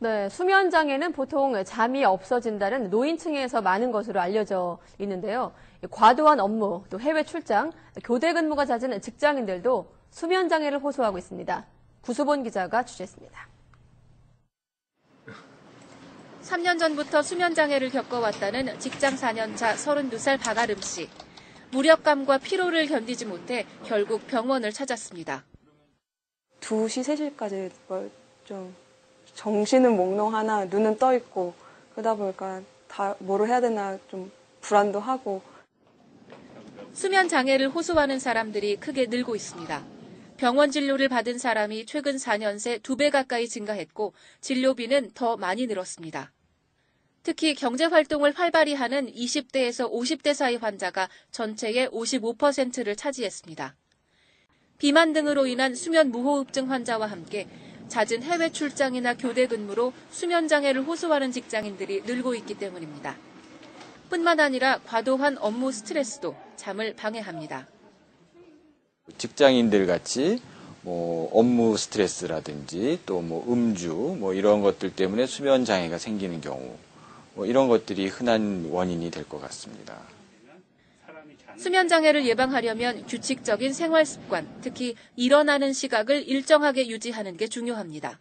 네, 수면 장애는 보통 잠이 없어진다는 노인층에서 많은 것으로 알려져 있는데요. 과도한 업무, 또 해외 출장, 교대 근무가 잦은 직장인들도 수면 장애를 호소하고 있습니다. 구수본 기자가 취재했습니다. 3년 전부터 수면 장애를 겪어왔다는 직장 4년차 32살 박아름 씨. 무력감과 피로를 견디지 못해 결국 병원을 찾았습니다. 2시, 3시까지 뭐좀 정신은 몽롱하나 눈은 떠 있고 그러다 보니까 다 뭐를 해야 되나 좀 불안도 하고 수면 장애를 호소하는 사람들이 크게 늘고 있습니다. 병원 진료를 받은 사람이 최근 4년 새 2배 가까이 증가했고 진료비는 더 많이 늘었습니다. 특히 경제 활동을 활발히 하는 20대에서 50대 사이 환자가 전체의 55%를 차지했습니다. 비만 등으로 인한 수면 무호흡증 환자와 함께 잦은 해외 출장이나 교대 근무로 수면 장애를 호소하는 직장인들이 늘고 있기 때문입니다. 뿐만 아니라 과도한 업무 스트레스도 잠을 방해합니다. 직장인들 같이 뭐 업무 스트레스라든지 또 뭐 음주 뭐 이런 것들 때문에 수면 장애가 생기는 경우 뭐 이런 것들이 흔한 원인이 될 것 같습니다. 수면 장애를 예방하려면 규칙적인 생활 습관, 특히 일어나는 시각을 일정하게 유지하는 게 중요합니다.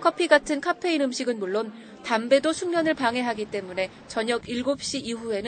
커피 같은 카페인 음식은 물론 담배도 숙면을 방해하기 때문에 저녁 7시 이후에는